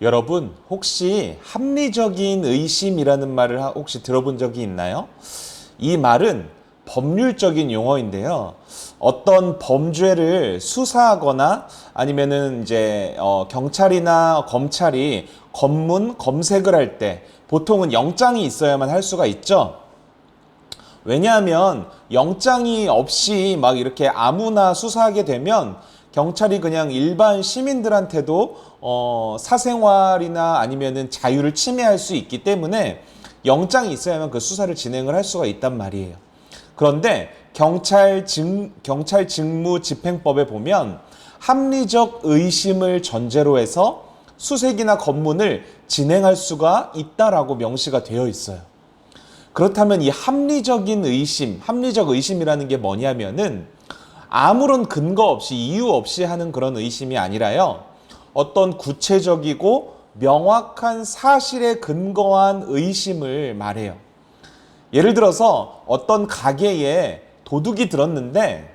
여러분 혹시 합리적인 의심이라는 말을 하- 혹시 들어본 적이 있나요? 이 말은 법률적인 용어인데요. 어떤 범죄를 수사하거나 아니면은 이제 어, 경찰이나 검찰이 검문 검색을 할 때 보통은 영장이 있어야만 할 수가 있죠. 왜냐하면 영장이 없이 막 이렇게 아무나 수사하게 되면 경찰이 그냥 일반 시민들한테도 어, 사생활이나 아니면은 자유를 침해할 수 있기 때문에 영장이 있어야만 그 수사를 진행을 할 수가 있단 말이에요. 그런데 경찰 직, 경찰 직무 집행법에 보면 합리적 의심을 전제로 해서 수색이나 검문을 진행할 수가 있다라고 명시가 되어 있어요. 그렇다면 이 합리적인 의심, 합리적 의심이라는 게 뭐냐면은 아무런 근거 없이 이유 없이 하는 그런 의심이 아니라요. 어떤 구체적이고 명확한 사실에 근거한 의심을 말해요. 예를 들어서 어떤 가게에 도둑이 들었는데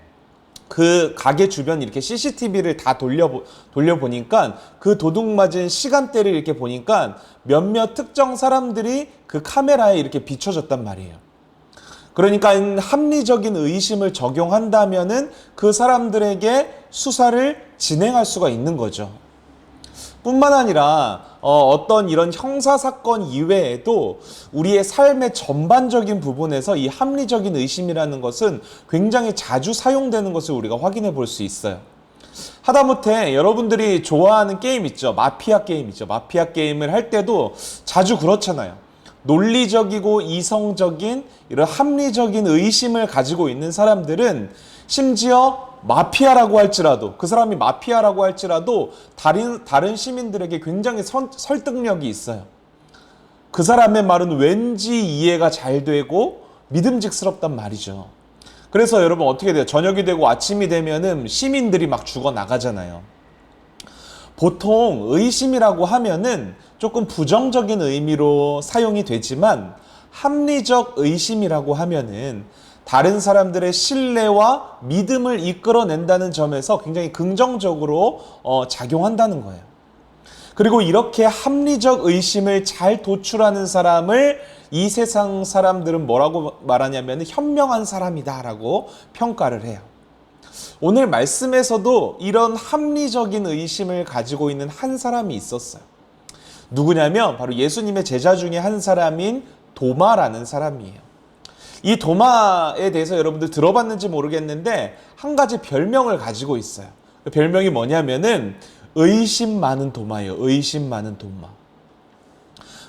그 가게 주변 이렇게 CCTV를 다 돌려 돌려보니까 그 도둑 맞은 시간대를 이렇게 보니까 몇몇 특정 사람들이 그 카메라에 이렇게 비춰졌단 말이에요. 그러니까 합리적인 의심을 적용한다면은 그 사람들에게 수사를 진행할 수가 있는 거죠. 뿐만 아니라 어, 떤 이런 형사 사건 이외에도 우리의 삶의 전반적인 부분에서 이 합리적인 의심이라는 것은 굉장히 자주 사용되는 것을 우리가 확인해 볼 수 있어요. 하다못해 여러분들이 좋아하는 게임 있죠. 마피아 게임 있죠. 마피아 게임을 할 때도 자주 그렇잖아요. 논리적이고 이성적인 이런 합리적인 의심을 가지고 있는 사람들은 심지어 마피아라고 할지라도 그 사람이 마피아라고 할지라도 다른 다른 시민들에게 굉장히 선, 설득력이 있어요. 그 사람의 말은 왠지 이해가 잘 되고 믿음직스럽단 말이죠. 그래서 여러분 어떻게 돼요? 저녁이 되고 아침이 되면은 시민들이 막 죽어 나가잖아요. 보통 의심이라고 하면은 조금 부정적인 의미로 사용이 되지만 합리적 의심이라고 하면은 다른 사람들의 신뢰와 믿음을 이끌어낸다는 점에서 굉장히 긍정적으로 어, 작용한다는 거예요. 그리고 이렇게 합리적 의심을 잘 도출하는 사람을 이 세상 사람들은 뭐라고 말하냐면 현명한 사람이다라고 평가를 해요. 오늘 말씀에서도 이런 합리적인 의심을 가지고 있는 한 사람이 있었어요. 누구냐면 바로 예수님의 제자 중에 한 사람인 도마라는 사람이에요. 이 도마에 대해서 여러분들 들어봤는지 모르겠는데 한 가지 별명을 가지고 있어요. 그 별명이 뭐냐면은 의심 많은 도마예요. 의심 많은 도마.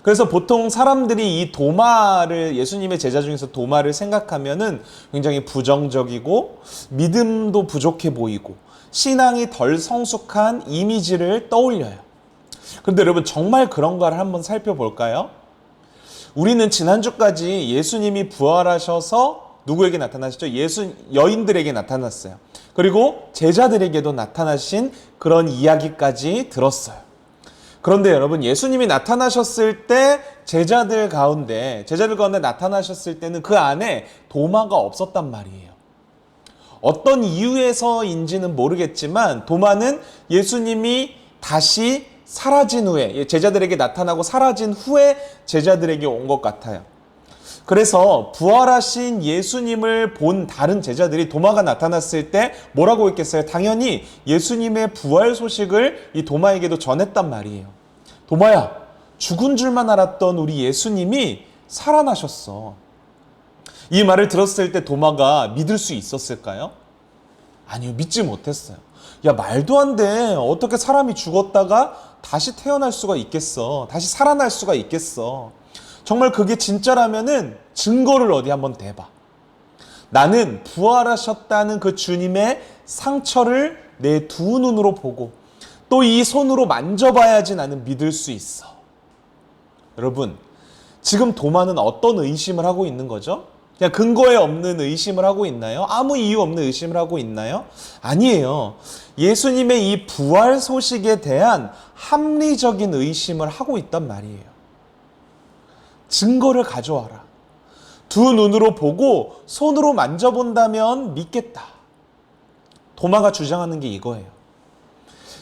그래서 보통 사람들이 이 도마를 예수님의 제자 중에서 도마를 생각하면은 굉장히 부정적이고 믿음도 부족해 보이고 신앙이 덜 성숙한 이미지를 떠올려요. 그런데 여러분 정말 그런가를 한번 살펴볼까요? 우리는 지난주까지 예수님이 부활하셔서 누구에게 나타나시죠? 예수 여인들에게 나타났어요. 그리고 제자들에게도 나타나신 그런 이야기까지 들었어요. 그런데 여러분 예수님이 나타나셨을 때 제자들 가운데 제자들 가운데 나타나셨을 때는 그 안에 도마가 없었단 말이에요. 어떤 이유에서인지는 모르겠지만 도마는 예수님이 다시 사라진 후에 제자들에게 나타나고 사라진 후에 제자들에게 온 것 같아요. 그래서 부활하신 예수님을 본 다른 제자들이 도마가 나타났을 때 뭐라고 했겠어요? 당연히 예수님의 부활 소식을 이 도마에게도 전했단 말이에요. 도마야, 죽은 줄만 알았던 우리 예수님이 살아나셨어. 이 말을 들었을 때 도마가 믿을 수 있었을까요? 아니요, 믿지 못했어요. 야, 말도 안 돼. 어떻게 사람이 죽었다가 다시 태어날 수가 있겠어. 다시 살아날 수가 있겠어. 정말 그게 진짜라면은 증거를 어디 한번 대봐. 나는 부활하셨다는 그 주님의 상처를 내 두 눈으로 보고 또 이 손으로 만져봐야지 나는 믿을 수 있어. 여러분, 지금 도마는 어떤 의심을 하고 있는 거죠? 그냥 근거에 없는 의심을 하고 있나요? 아무 이유 없는 의심을 하고 있나요? 아니에요. 예수님의 이 부활 소식에 대한 합리적인 의심을 하고 있단 말이에요. 증거를 가져와라. 두 눈으로 보고 손으로 만져본다면 믿겠다. 도마가 주장하는 게 이거예요.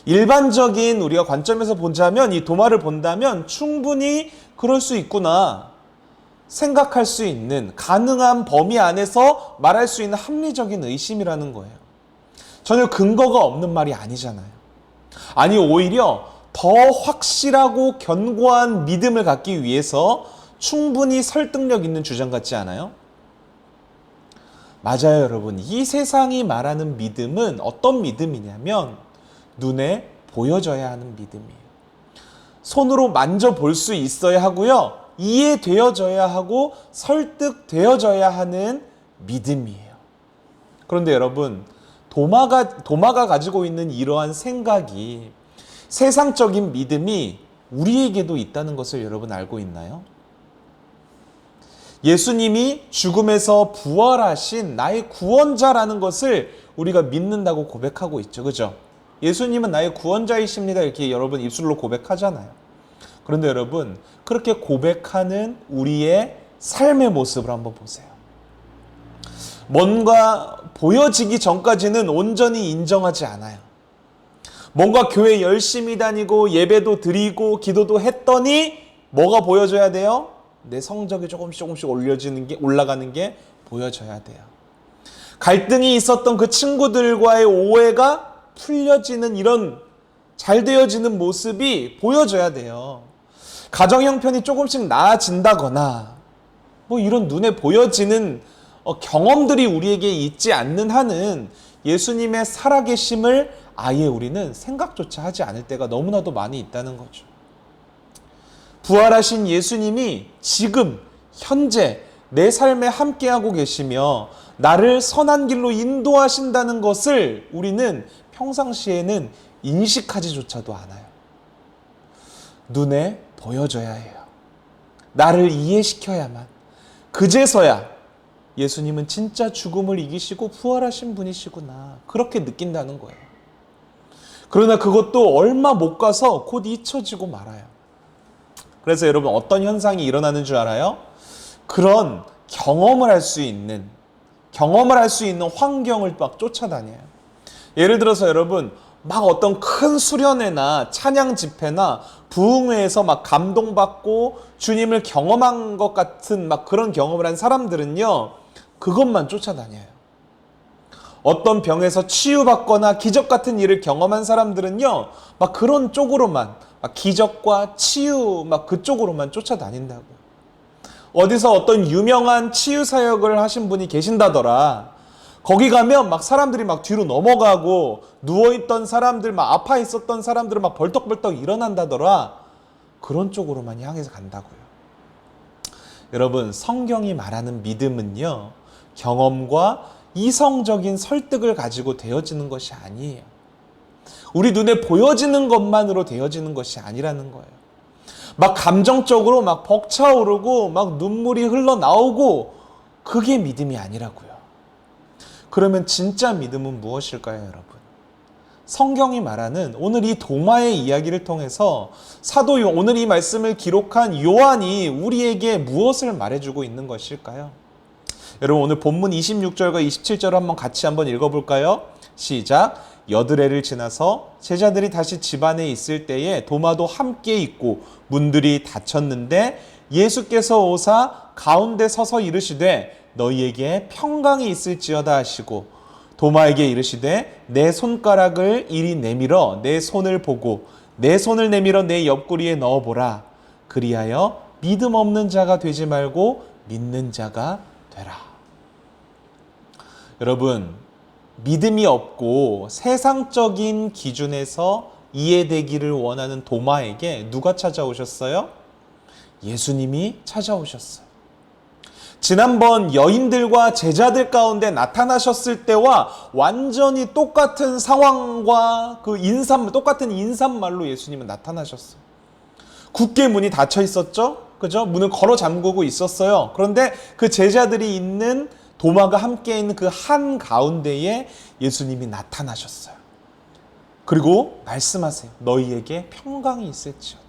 일반적인 우리가 관점에서 보자면 이 도마를 본다면 충분히 그럴 수 있구나 생각할 수 있는 가능한 범위 안에서 말할 수 있는 합리적인 의심이라는 거예요. 전혀 근거가 없는 말이 아니잖아요. 아니 오히려 더 확실하고 견고한 믿음을 갖기 위해서 충분히 설득력 있는 주장 같지 않아요? 맞아요, 여러분. 이 세상이 말하는 믿음은 어떤 믿음이냐면 눈에 보여져야 하는 믿음이에요. 손으로 만져볼 수 있어야 하고요. 이해되어져야 하고 설득되어져야 하는 믿음이에요. 그런데 여러분, 도마가, 도마가 가지고 있는 이러한 생각이 세상적인 믿음이 우리에게도 있다는 것을 여러분 알고 있나요? 예수님이 죽음에서 부활하신 나의 구원자라는 것을 우리가 믿는다고 고백하고 있죠. 그죠? 예수님은 나의 구원자이십니다. 이렇게 여러분 입술로 고백하잖아요. 그런데 여러분, 그렇게 고백하는 우리의 삶의 모습을 한번 보세요. 뭔가 보여지기 전까지는 온전히 인정하지 않아요. 뭔가 교회 열심히 다니고 예배도 드리고 기도도 했더니 뭐가 보여져야 돼요? 내 성적이 조금씩 조금씩 올려지는 게 올라가는 게 보여져야 돼요. 갈등이 있었던 그 친구들과의 오해가 풀려지는 이런 잘 되어지는 모습이 보여져야 돼요. 가정 형편이 조금씩 나아진다거나 뭐 이런 눈에 보여지는 어, 경험들이 우리에게 있지 않는 한은 예수님의 살아계심을 아예 우리는 생각조차 하지 않을 때가 너무나도 많이 있다는 거죠. 부활하신 예수님이 지금 현재 내 삶에 함께하고 계시며 나를 선한 길로 인도하신다는 것을 우리는 평상시에는 인식하지조차도 않아요. 눈에 보여줘야 해요. 나를 이해시켜야만. 그제서야 예수님은 진짜 죽음을 이기시고 부활하신 분이시구나. 그렇게 느낀다는 거예요. 그러나 그것도 얼마 못 가서 곧 잊혀지고 말아요. 그래서 여러분 어떤 현상이 일어나는 줄 알아요? 그런 경험을 할 수 있는 경험을 할 수 있는 환경을 막 쫓아다녀요. 예를 들어서 여러분 막 어떤 큰 수련회나 찬양 집회나 부흥회에서 막 감동받고 주님을 경험한 것 같은 막 그런 경험을 한 사람들은요 그것만 쫓아다녀요. 어떤 병에서 치유받거나 기적 같은 일을 경험한 사람들은요 막 그런 쪽으로만 막 기적과 치유 막 그쪽으로만 쫓아다닌다고. 어디서 어떤 유명한 치유 사역을 하신 분이 계신다더라. 거기 가면 막 사람들이 막 뒤로 넘어가고 누워있던 사람들 막 아파 있었던 사람들은 막 벌떡벌떡 일어난다더라. 그런 쪽으로만 향해서 간다고요. 여러분 성경이 말하는 믿음은요 경험과 이성적인 설득을 가지고 되어지는 것이 아니에요. 우리 눈에 보여지는 것만으로 되어지는 것이 아니라는 거예요. 막 감정적으로 막 벅차오르고 막 눈물이 흘러나오고 그게 믿음이 아니라고요. 그러면 진짜 믿음은 무엇일까요, 여러분? 성경이 말하는 오늘 이 도마의 이야기를 통해서 사도 요 오늘 이 말씀을 기록한 요한이 우리에게 무엇을 말해주고 있는 것일까요? 여러분 오늘 본문 26절과 27절 한번 같이 한번 읽어볼까요? 시작. 여드레를 지나서 제자들이 다시 집안에 있을 때에 도마도 함께 있고 문들이 닫혔는데 예수께서 오사 가운데 서서 이르시되 너희에게 평강이 있을지어다 하시고 도마에게 이르시되 내 손가락을 이리 내밀어 내 손을 보고 내 손을 내밀어 내 옆구리에 넣어보라 그리하여 믿음 없는 자가 되지 말고 믿는 자가 되라 여러분 믿음이 없고 세상적인 기준에서 이해되기를 원하는 도마에게 누가 찾아오셨어요? 예수님이 찾아오셨어요. 지난번 여인들과 제자들 가운데 나타나셨을 때와 완전히 똑같은 상황과 그 인삼, 똑같은 인사말로 예수님은 나타나셨어요. 굳게 문이 닫혀 있었죠? 그죠? 문을 걸어 잠그고 있었어요. 그런데 그 제자들이 있는 도마가 함께 있는 그 한 가운데에 예수님이 나타나셨어요. 그리고 말씀하세요. 너희에게 평강이 있을지어다.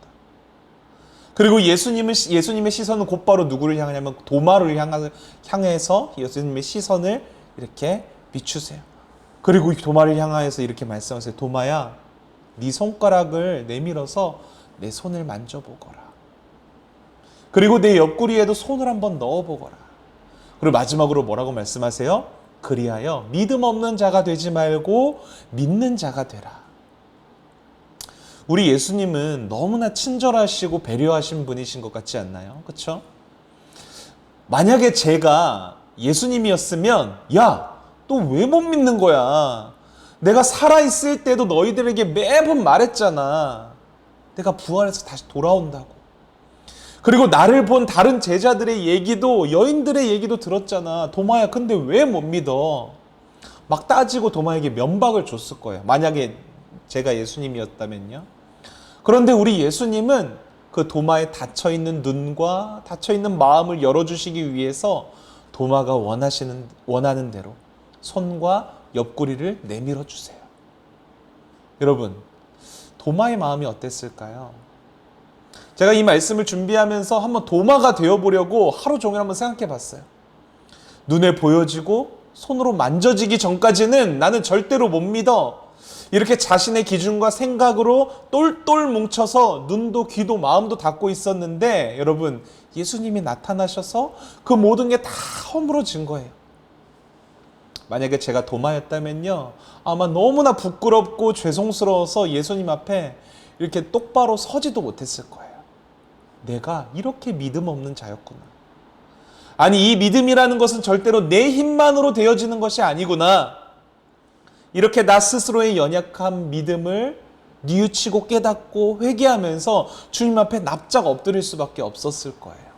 그리고 예수님은 예수님의 시선은 곧바로 누구를 향하냐면 도마를 향해서 예수님의 시선을 이렇게 비추세요. 그리고 도마를 향하여서 이렇게 말씀하세요. 도마야, 네 손가락을 내밀어서 내 손을 만져보거라. 그리고 내 옆구리에도 손을 한번 넣어보거라. 그리고 마지막으로 뭐라고 말씀하세요? 그리하여 믿음 없는 자가 되지 말고 믿는 자가 되라. 우리 예수님은 너무나 친절하시고 배려하신 분이신 것 같지 않나요? 그렇죠? 만약에 제가 예수님이었으면 야, 또 왜 못 믿는 거야? 내가 살아 있을 때도 너희들에게 매번 말했잖아. 내가 부활해서 다시 돌아온다고. 그리고 나를 본 다른 제자들의 얘기도 여인들의 얘기도 들었잖아. 도마야, 근데 왜 못 믿어? 막 따지고 도마에게 면박을 줬을 거예요. 만약에 제가 예수님이었다면요. 그런데 우리 예수님은 그 도마에 닫혀 있는 눈과 닫혀 있는 마음을 열어 주시기 위해서 도마가 원하시는 원하는 대로 손과 옆구리를 내밀어 주세요. 여러분, 도마의 마음이 어땠을까요? 제가 이 말씀을 준비하면서 한번 도마가 되어 보려고 하루 종일 한번 생각해 봤어요. 눈에 보여지고 손으로 만져지기 전까지는 나는 절대로 못 믿어. 이렇게 자신의 기준과 생각으로 똘똘 뭉쳐서 눈도 귀도 마음도 닫고 있었는데 여러분 예수님이 나타나셔서 그 모든 게 다 허물어진 거예요. 만약에 제가 도마였다면요 아마 너무나 부끄럽고 죄송스러워서 예수님 앞에 이렇게 똑바로 서지도 못했을 거예요. 내가 이렇게 믿음 없는 자였구나. 아니 이 믿음이라는 것은 절대로 내 힘만으로 되어지는 것이 아니구나. 이렇게 나 스스로의 연약한 믿음을 뉘우치고 깨닫고 회개하면서 주님 앞에 납작 엎드릴 수밖에 없었을 거예요.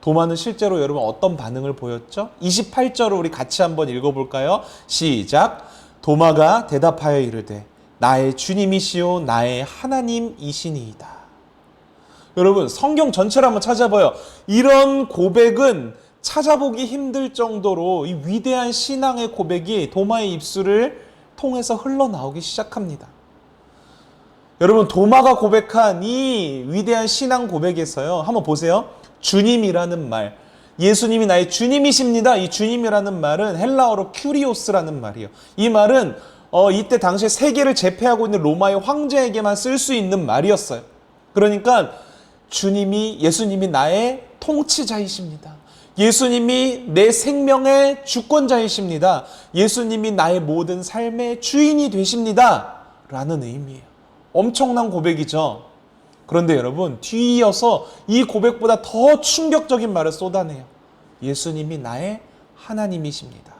도마는 실제로 여러분 어떤 반응을 보였죠? 28절을 우리 같이 한번 읽어볼까요? 시작. 도마가 대답하여 이르되 나의 주님이시요 나의 하나님이시니이다. 여러분 성경 전체를 한번 찾아봐요. 이런 고백은 찾아보기 힘들 정도로 이 위대한 신앙의 고백이 도마의 입술을 통해서 흘러나오기 시작합니다. 여러분 도마가 고백한 이 위대한 신앙 고백에서요. 한번 보세요. 주님이라는 말. 예수님이 나의 주님이십니다. 이 주님이라는 말은 헬라어로 큐리오스라는 말이에요. 이 말은 어, 이때 당시에 세계를 제패하고 있는 로마의 황제에게만 쓸 수 있는 말이었어요. 그러니까 주님이 예수님이 나의 통치자이십니다. 예수님이 내 생명의 주권자이십니다. 예수님이 나의 모든 삶의 주인이 되십니다. 라는 의미예요. 엄청난 고백이죠. 그런데 여러분, 뒤이어서 이 고백보다 더 충격적인 말을 쏟아내요. 예수님이 나의 하나님이십니다.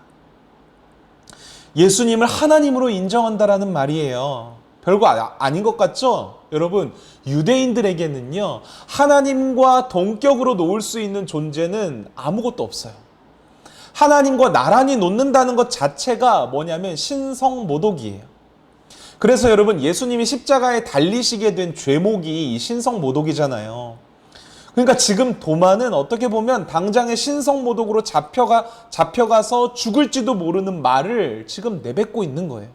예수님을 하나님으로 인정한다라는 말이에요. 별거 아- 아닌 것 같죠? 여러분, 유대인들에게는요, 하나님과 동격으로 놓을 수 있는 존재는 아무것도 없어요. 하나님과 나란히 놓는다는 것 자체가 뭐냐면 신성 모독이에요. 그래서 여러분, 예수님이 십자가에 달리시게 된 죄목이 이 신성 모독이잖아요. 그러니까 지금 도마는 어떻게 보면 당장의 신성 모독으로 잡혀가, 잡혀가서 죽을지도 모르는 말을 지금 내뱉고 있는 거예요.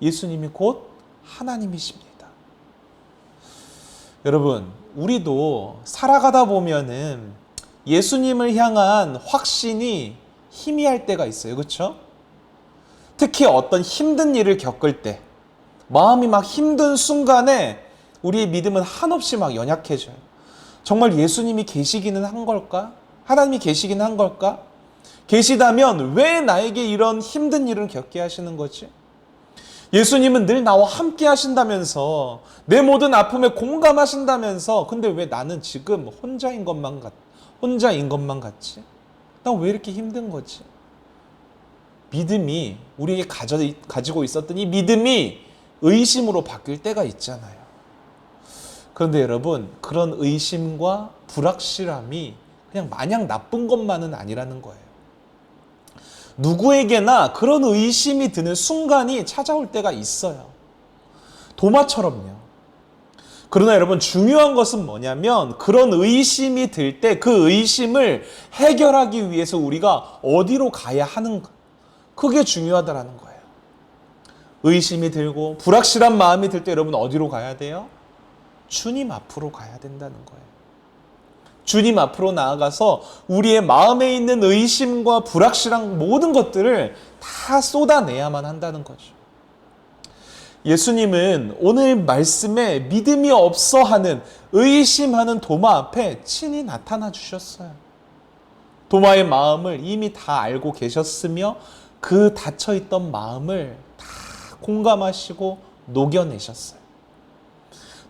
예수님이 곧 하나님이십니다. 여러분, 우리도 살아가다 보면은 예수님을 향한 확신이 희미할 때가 있어요. 그렇죠? 특히 어떤 힘든 일을 겪을 때 마음이 막 힘든 순간에 우리의 믿음은 한없이 막 연약해져요. 정말 예수님이 계시기는 한 걸까? 하나님이 계시기는 한 걸까? 계시다면 왜 나에게 이런 힘든 일을 겪게 하시는 거지? 예수님은 늘 나와 함께 하신다면서 내 모든 아픔에 공감하신다면서 근데 왜 나는 지금 혼자인 것만 같 혼자인 것만 같지? 난왜 이렇게 힘든 거지? 믿음이 우리에게 가져, 가지고 있었던 이 믿음이 의심으로 바뀔 때가 있잖아요. 그런데 여러분 그런 의심과 불확실함이 그냥 마냥 나쁜 것만은 아니라는 거예요. 누구에게나 그런 의심이 드는 순간이 찾아올 때가 있어요. 도마처럼요. 그러나 여러분 중요한 것은 뭐냐면 그런 의심이 들 때 그 의심을 해결하기 위해서 우리가 어디로 가야 하는가. 그게 중요하다라는 거예요. 의심이 들고 불확실한 마음이 들 때 여러분 어디로 가야 돼요? 주님 앞으로 가야 된다는 거예요. 주님 앞으로 나아가서 우리의 마음에 있는 의심과 불확실한 모든 것들을 다 쏟아내야만 한다는 거죠. 예수님은 오늘 말씀에 믿음이 없어 하는 의심하는 도마 앞에 친히 나타나 주셨어요. 도마의 마음을 이미 다 알고 계셨으며 그 닫혀 있던 마음을 다 공감하시고 녹여내셨어요.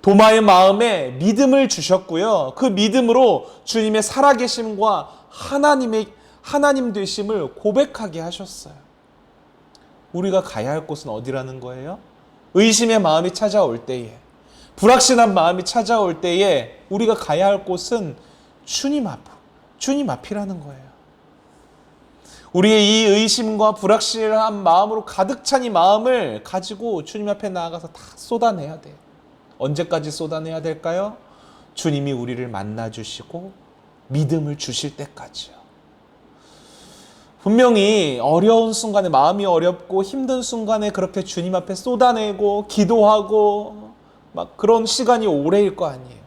도마의 마음에 믿음을 주셨고요. 그 믿음으로 주님의 살아계심과 하나님의 하나님 되심을 고백하게 하셨어요. 우리가 가야 할 곳은 어디라는 거예요? 의심의 마음이 찾아올 때에, 불확신한 마음이 찾아올 때에 우리가 가야 할 곳은 주님 앞, 주님 앞이라는 거예요. 우리의 이 의심과 불확실한 마음으로 가득 찬 이 마음을 가지고 주님 앞에 나아가서 다 쏟아내야 돼요. 언제까지 쏟아내야 될까요? 주님이 우리를 만나 주시고 믿음을 주실 때까지요. 분명히 어려운 순간에 마음이 어렵고 힘든 순간에 그렇게 주님 앞에 쏟아내고 기도하고 막 그런 시간이 오래일 거 아니에요.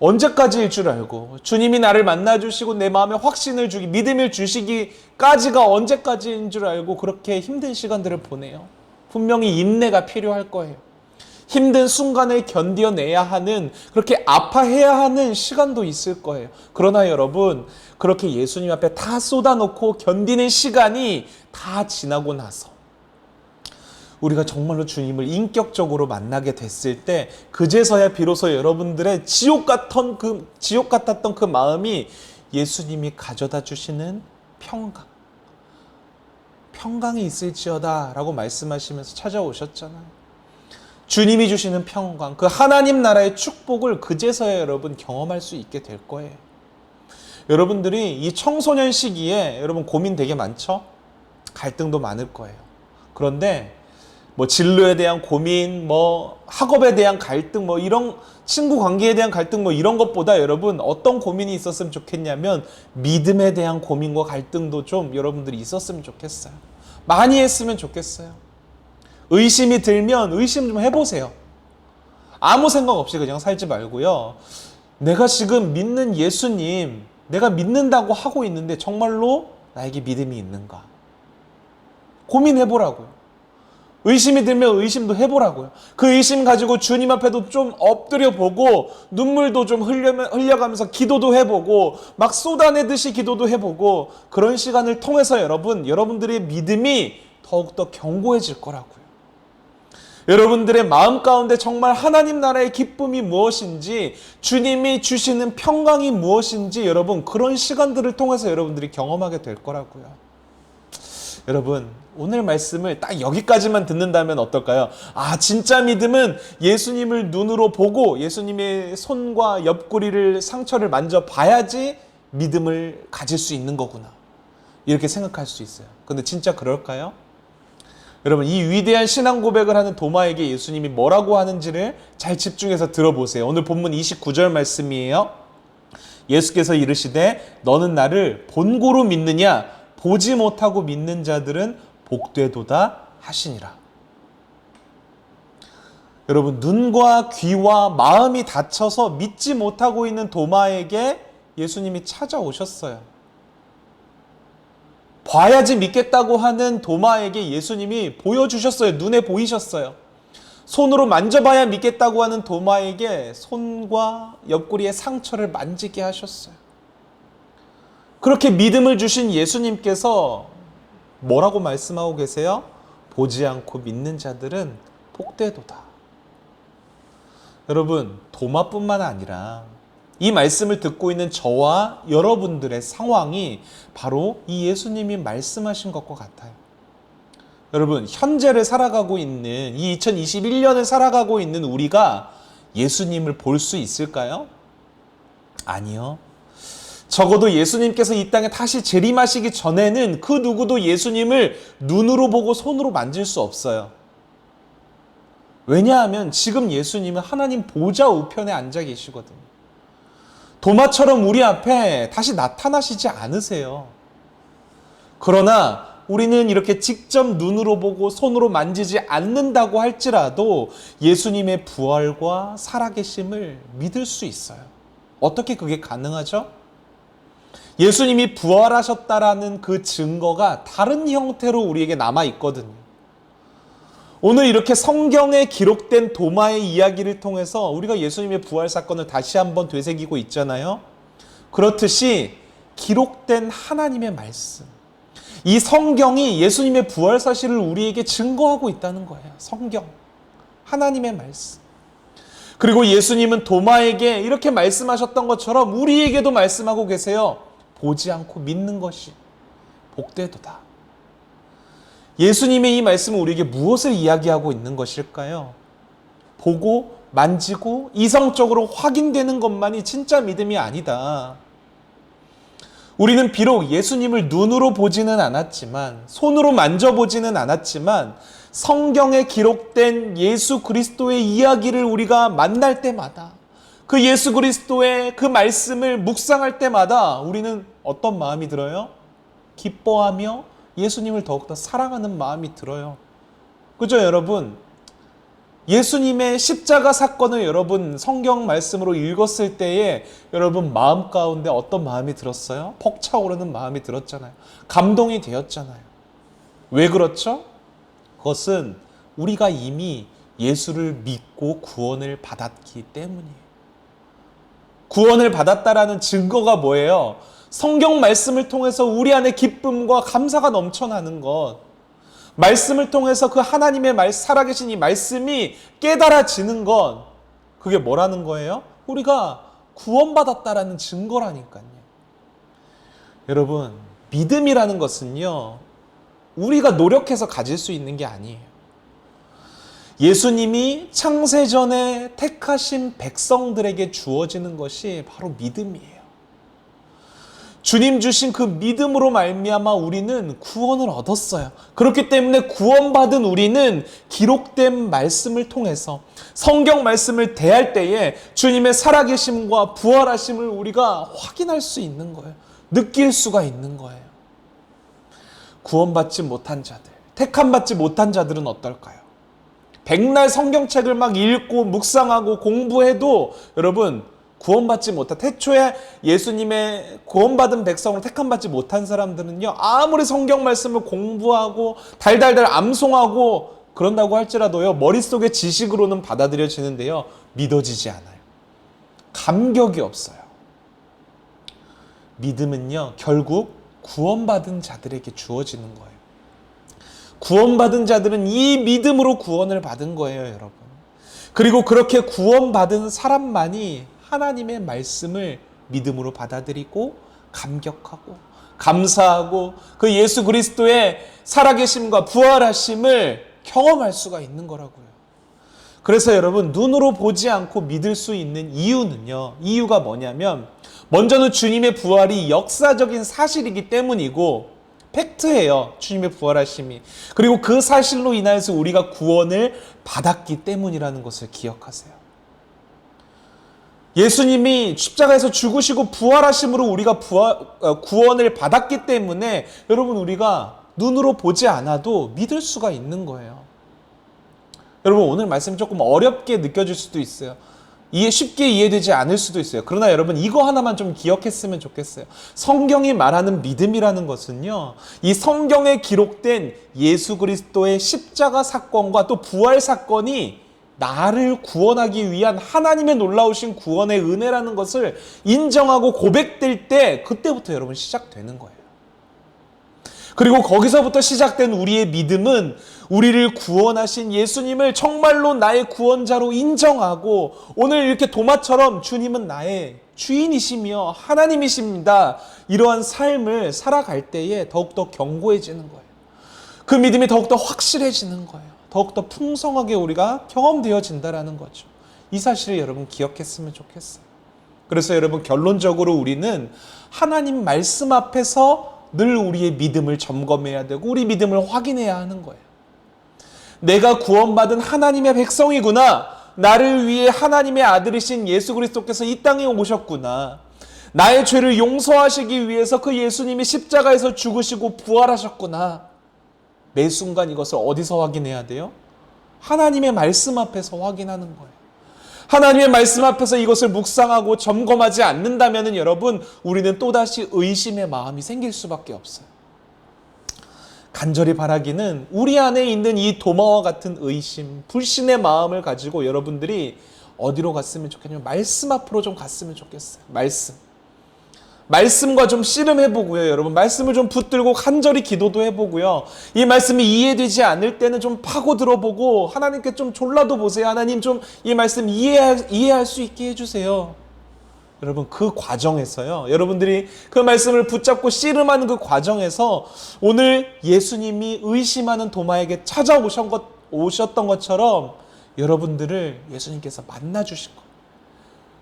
언제까지일 줄 알고 주님이 나를 만나 주시고 내 마음에 확신을 주기 믿음을 주시기까지가 언제까지인 줄 알고 그렇게 힘든 시간들을 보내요. 분명히 인내가 필요할 거예요. 힘든 순간을 견뎌내야 하는 그렇게 아파해야 하는 시간도 있을 거예요. 그러나 여러분 그렇게 예수님 앞에 다 쏟아놓고 견디는 시간이 다 지나고 나서 우리가 정말로 주님을 인격적으로 만나게 됐을 때 그제서야 비로소 여러분들의 지옥 같던 그 지옥 같았던 그 마음이 예수님이 가져다 주시는 평강 평강이 있을지어다라고 말씀하시면서 찾아오셨잖아요. 주님이 주시는 평강, 그 하나님 나라의 축복을 그제서야 여러분 경험할 수 있게 될 거예요. 여러분들이 이 청소년 시기에 여러분 고민 되게 많죠? 갈등도 많을 거예요. 그런데 뭐 진로에 대한 고민, 뭐 학업에 대한 갈등, 뭐 이런 친구 관계에 대한 갈등, 뭐 이런 것보다 여러분 어떤 고민이 있었으면 좋겠냐면 믿음에 대한 고민과 갈등도 좀 여러분들이 있었으면 좋겠어요. 많이 했으면 좋겠어요. 의심이 들면 의심 좀 해보세요. 아무 생각 없이 그냥 살지 말고요. 내가 지금 믿는 예수님, 내가 믿는다고 하고 있는데 정말로 나에게 믿음이 있는가? 고민해보라고요. 의심이 들면 의심도 해보라고요. 그 의심 가지고 주님 앞에도 좀 엎드려 보고 눈물도 좀 흘려, 흘려가면서 기도도 해보고 막 쏟아내듯이 기도도 해보고 그런 시간을 통해서 여러분, 여러분들의 믿음이 더욱더 견고해질 거라고요. 여러분들의 마음 가운데 정말 하나님 나라의 기쁨이 무엇인지 주님이 주시는 평강이 무엇인지 여러분 그런 시간들을 통해서 여러분들이 경험하게 될 거라고요. 여러분 오늘 말씀을 딱 여기까지만 듣는다면 어떨까요? 아 진짜 믿음은 예수님을 눈으로 보고 예수님의 손과 옆구리를 상처를 만져 봐야지 믿음을 가질 수 있는 거구나 이렇게 생각할 수 있어요. 근데 진짜 그럴까요? 여러분 이 위대한 신앙 고백을 하는 도마에게 예수님이 뭐라고 하는지를 잘 집중해서 들어보세요. 오늘 본문 29절 말씀이에요. 예수께서 이르시되 너는 나를 본고로 믿느냐 보지 못하고 믿는 자들은 복되도다 하시니라. 여러분 눈과 귀와 마음이 닫혀서 믿지 못하고 있는 도마에게 예수님이 찾아오셨어요. 봐야지 믿겠다고 하는 도마에게 예수님이 보여주셨어요. 눈에 보이셨어요. 손으로 만져봐야 믿겠다고 하는 도마에게 손과 옆구리의 상처를 만지게 하셨어요. 그렇게 믿음을 주신 예수님께서 뭐라고 말씀하고 계세요? 보지 않고 믿는 자들은 복되도다. 여러분, 도마뿐만 아니라 이 말씀을 듣고 있는 저와 여러분들의 상황이 바로 이 예수님이 말씀하신 것과 같아요. 여러분, 현재를 살아가고 있는 이 2021년을 살아가고 있는 우리가 예수님을 볼 수 있을까요? 아니요. 적어도 예수님께서 이 땅에 다시 재림하시기 전에는 그 누구도 예수님을 눈으로 보고 손으로 만질 수 없어요. 왜냐하면 지금 예수님은 하나님 보좌 우편에 앉아 계시거든요. 도마처럼 우리 앞에 다시 나타나시지 않으세요. 그러나 우리는 이렇게 직접 눈으로 보고 손으로 만지지 않는다고 할지라도 예수님의 부활과 살아계심을 믿을 수 있어요. 어떻게 그게 가능하죠? 예수님이 부활하셨다라는 그 증거가 다른 형태로 우리에게 남아 있거든요. 오늘 이렇게 성경에 기록된 도마의 이야기를 통해서 우리가 예수님의 부활 사건을 다시 한번 되새기고 있잖아요. 그렇듯이 기록된 하나님의 말씀. 이 성경이 예수님의 부활 사실을 우리에게 증거하고 있다는 거예요. 성경. 하나님의 말씀. 그리고 예수님은 도마에게 이렇게 말씀하셨던 것처럼 우리에게도 말씀하고 계세요. 보지 않고 믿는 것이 복되도다. 예수님의 이 말씀은 우리에게 무엇을 이야기하고 있는 것일까요? 보고 만지고 이성적으로 확인되는 것만이 진짜 믿음이 아니다. 우리는 비록 예수님을 눈으로 보지는 않았지만, 손으로 만져보지는 않았지만, 성경에 기록된 예수 그리스도의 이야기를 우리가 만날 때마다, 그 예수 그리스도의 그 말씀을 묵상할 때마다 우리는 어떤 마음이 들어요? 기뻐하며 예수님을 더욱더 사랑하는 마음이 들어요. 그죠, 여러분? 예수님의 십자가 사건을 여러분 성경 말씀으로 읽었을 때에 여러분 마음 가운데 어떤 마음이 들었어요? 벅차오르는 마음이 들었잖아요. 감동이 되었잖아요. 왜 그렇죠? 그것은 우리가 이미 예수를 믿고 구원을 받았기 때문이에요. 구원을 받았다라는 증거가 뭐예요? 성경 말씀을 통해서 우리 안에 기쁨과 감사가 넘쳐나는 것. 말씀을 통해서 그 하나님의 말, 살아계신 이 말씀이 깨달아지는 것. 그게 뭐라는 거예요? 우리가 구원받았다라는 증거라니까요. 여러분, 믿음이라는 것은요, 우리가 노력해서 가질 수 있는 게 아니에요. 예수님이 창세전에 택하신 백성들에게 주어지는 것이 바로 믿음이에요. 주님 주신 그 믿음으로 말미암아 우리는 구원을 얻었어요. 그렇기 때문에 구원받은 우리는 기록된 말씀을 통해서 성경 말씀을 대할 때에 주님의 살아계심과 부활하심을 우리가 확인할 수 있는 거예요. 느낄 수가 있는 거예요. 구원받지 못한 자들, 택함받지 못한 자들은 어떨까요? 백날 성경책을 막 읽고 묵상하고 공부해도 여러분 구원받지 못한 태초에 예수님의 구원받은 백성을 택함받지 못한 사람들은요 아무리 성경 말씀을 공부하고 달달달 암송하고 그런다고 할지라도요 머릿속에 지식으로는 받아들여지는데요 믿어지지 않아요. 감격이 없어요. 믿음은요 결국 구원받은 자들에게 주어지는 거예요. 구원받은 자들은 이 믿음으로 구원을 받은 거예요 여러분. 그리고 그렇게 구원받은 사람만이 하나님의 말씀을 믿음으로 받아들이고 감격하고 감사하고 그 예수 그리스도의 살아계심과 부활하심을 경험할 수가 있는 거라고요. 그래서 여러분 눈으로 보지 않고 믿을 수 있는 이유는요. 이유가 뭐냐면 먼저는 주님의 부활이 역사적인 사실이기 때문이고 팩트예요. 주님의 부활하심이. 그리고 그 사실로 인하여서 우리가 구원을 받았기 때문이라는 것을 기억하세요. 예수님이 십자가에서 죽으시고 부활하심으로 우리가 부활, 어, 구원을 받았기 때문에 여러분 우리가 눈으로 보지 않아도 믿을 수가 있는 거예요. 여러분 오늘 말씀 조금 어렵게 느껴질 수도 있어요. 이해 쉽게 이해되지 않을 수도 있어요. 그러나 여러분 이거 하나만 좀 기억했으면 좋겠어요. 성경이 말하는 믿음이라는 것은요. 이 성경에 기록된 예수 그리스도의 십자가 사건과 또 부활 사건이 나를 구원하기 위한 하나님의 놀라우신 구원의 은혜라는 것을 인정하고 고백될 때 그때부터 여러분 시작되는 거예요. 그리고 거기서부터 시작된 우리의 믿음은 우리를 구원하신 예수님을 정말로 나의 구원자로 인정하고 오늘 이렇게 도마처럼 주님은 나의 주인이시며 하나님이십니다. 이러한 삶을 살아갈 때에 더욱더 견고해지는 거예요. 그 믿음이 더욱더 확실해지는 거예요. 더욱더 풍성하게 우리가 경험되어진다라는 거죠. 이 사실을 여러분 기억했으면 좋겠어요. 그래서 여러분 결론적으로 우리는 하나님 말씀 앞에서 늘 우리의 믿음을 점검해야 되고 우리 믿음을 확인해야 하는 거예요. 내가 구원받은 하나님의 백성이구나. 나를 위해 하나님의 아들이신 예수 그리스도께서 이 땅에 오셨구나. 나의 죄를 용서하시기 위해서 그 예수님이 십자가에서 죽으시고 부활하셨구나. 매 순간 이것을 어디서 확인해야 돼요? 하나님의 말씀 앞에서 확인하는 거예요. 하나님의 말씀 앞에서 이것을 묵상하고 점검하지 않는다면 여러분, 우리는 또다시 의심의 마음이 생길 수밖에 없어요. 간절히 바라기는 우리 안에 있는 이 도마와 같은 의심, 불신의 마음을 가지고 여러분들이 어디로 갔으면 좋겠냐면 말씀 앞으로 좀 갔으면 좋겠어요. 말씀. 말씀과 좀 씨름해보고요, 여러분. 말씀을 좀 붙들고 간절히 기도도 해보고요. 이 말씀이 이해되지 않을 때는 좀 파고 들어보고 하나님께 좀 졸라도 보세요. 하나님 좀 이 말씀 이해할, 이해할 수 있게 해주세요. 여러분 그 과정에서요. 여러분들이 그 말씀을 붙잡고 씨름하는 그 과정에서 오늘 예수님이 의심하는 도마에게 찾아오신 것, 오셨던 것처럼 여러분들을 예수님께서 만나 주실 거예요.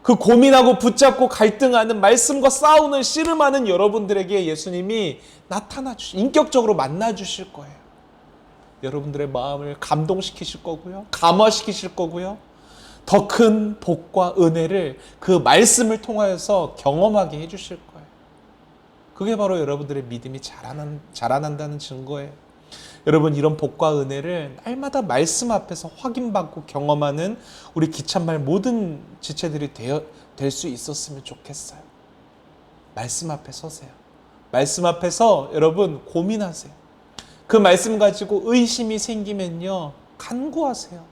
그 고민하고 붙잡고 갈등하는 말씀과 싸우는 씨름하는 여러분들에게 예수님이 나타나 주시, 인격적으로 만나 주실 거예요. 여러분들의 마음을 감동시키실 거고요. 감화시키실 거고요. 더 큰 복과 은혜를 그 말씀을 통하여서 경험하게 해 주실 거예요. 그게 바로 여러분들의 믿음이 자라난, 자라난다는 증거예요. 여러분 이런 복과 은혜를 날마다 말씀 앞에서 확인받고 경험하는 우리 기참말 모든 지체들이 될 수 있었으면 좋겠어요. 말씀 앞에 서세요. 말씀 앞에서 여러분 고민하세요. 그 말씀 가지고 의심이 생기면요 간구하세요.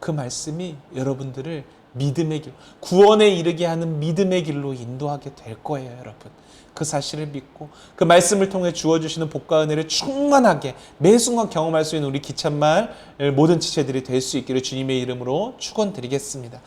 그 말씀이 여러분들을 믿음의 길, 구원에 이르게 하는 믿음의 길로 인도하게 될 거예요, 여러분. 그 사실을 믿고 그 말씀을 통해 주어주시는 복과 은혜를 충만하게 매 순간 경험할 수 있는 우리 기참말 모든 지체들이 될 수 있기를 주님의 이름으로 축원드리겠습니다.